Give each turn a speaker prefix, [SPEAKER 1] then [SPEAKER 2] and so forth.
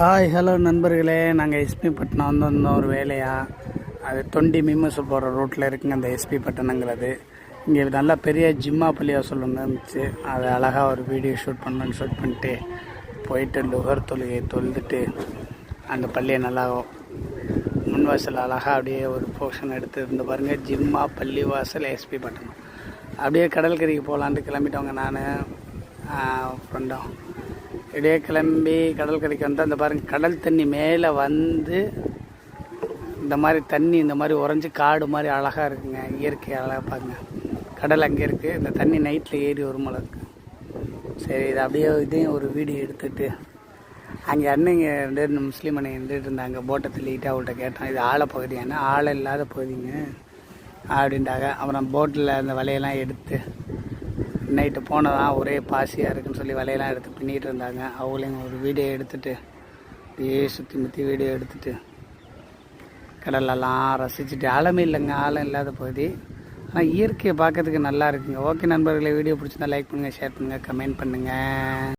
[SPEAKER 1] Hi hello நண்பர்களே. நாங்கள் SP பட்டினம் வந்து வந்தோம் ஒரு வேலையாக அது தொண்டி மிம்மஸ் போகிற ரோட்டில் இருக்குங்க அந்த எஸ்பி பட்டணங்கிறது இங்கே நல்லா பெரிய ஜிம்மா பள்ளிவாசல் ஒன்று இருந்துச்சு அதை அழகாக ஒரு வீடியோ ஷூட் பண்ணணும்னு ஷூட் பண்ணிட்டு போயிட்டு லுகர் தொழுகையை தொழுதுட்டு அந்த பள்ளியை நல்லா முன்வாசல் அழகாக அப்படியே ஒரு போர்ஷன் எடுத்து இருந்து பாருங்கள் ஜிம்மா பள்ளிவாசல் எஸ்பி பட்டணம் அப்படியே கடற்கரைக்கு போகலான்ட்டு கிளம்பிட்டோங்க நான் ஃப்ரெண்டும் இடையே கிளம்பி கடல் கரைக்கு வந்து அந்த பாருங்கள் கடல் தண்ணி மேலே வந்து இந்த மாதிரி தண்ணி இந்த மாதிரி உறைஞ்சி காடு மாதிரி அழகாக இருக்குங்க இயற்கை அழகாக பாருங்க. கடல் அங்கே இருக்குது இந்த தண்ணி நைட்டில் ஏறி வரும் அளவுக்கு சரி இது அப்படியே இதையும் ஒரு வீடியோ எடுத்துகிட்டு அங்கே அண்ணங்க ரெண்டு பேரும் முஸ்லீம் அண்ணன் இருந்துட்டு இருந்தாங்க. போட்டை தள்ளிக்கிட்டு அவள்கிட்ட கேட்டான் இது ஆழ பகுதியான ஆழம் இல்லாத பகுதிங்க அப்படின்ட்டாங்க. அப்புறம் போட்டில் அந்த வலையெல்லாம் எடுத்து நைட்டு போனதான் ஒரே பாசியாக இருக்குன்னு சொல்லி வலையெல்லாம் எடுத்து பின்னிட்டு இருந்தாங்க. அவங்களையும் ஒரு வீடியோ எடுத்துட்டு அப்படியே சுற்றி முற்றி வீடியோ எடுத்துட்டு கடலெல்லாம் ரசிச்சுட்டு ஆழமே இல்லைங்க ஆழம் இல்லாத பகுதி. ஆனால் இயற்கையை பார்க்கறதுக்கு நல்லா இருக்குங்க. ஓகே நண்பர்களை வீடியோ பிடிச்சிருந்தா லைக் பண்ணுங்கள் ஷேர் பண்ணுங்கள் கமெண்ட் பண்ணுங்கள்